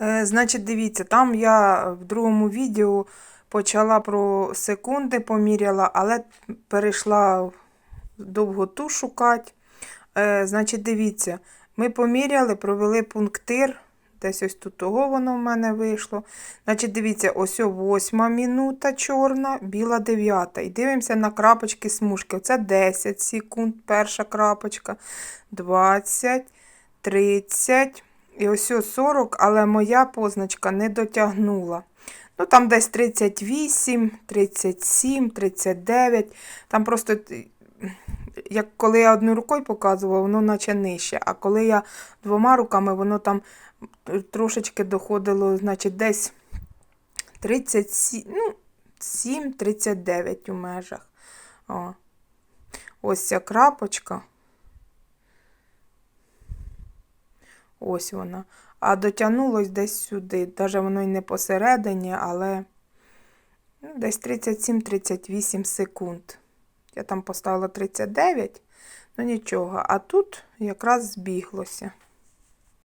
Е, Значить, дивіться, там я в другому відео почала про секунди поміряла, але перейшла в довготу шукати. Е, Значить, дивіться, ми поміряли, провели пунктир. Десь ось тут того воно в мене вийшло. Значить, дивіться, ось восьма минута чорна, біла дев'ята. І дивимося на крапочки смужки. Це 10 секунд, перша крапочка, 20, 30. І ось 40, але моя позначка не дотягнула. Ну, там десь 38, 37, 39. Там просто, як коли я одною рукою показувала, воно наче нижче. А коли я двома руками, воно там трошечки доходило, значить, десь 37, ну, 7, 39 у межах. О. Ось ця крапочка. Ось вона. А дотягнулось десь сюди. Даже воно й не посередині, але ну, десь 37-38 секунд. Я там поставила 39, ну нічого. А тут якраз збіглося.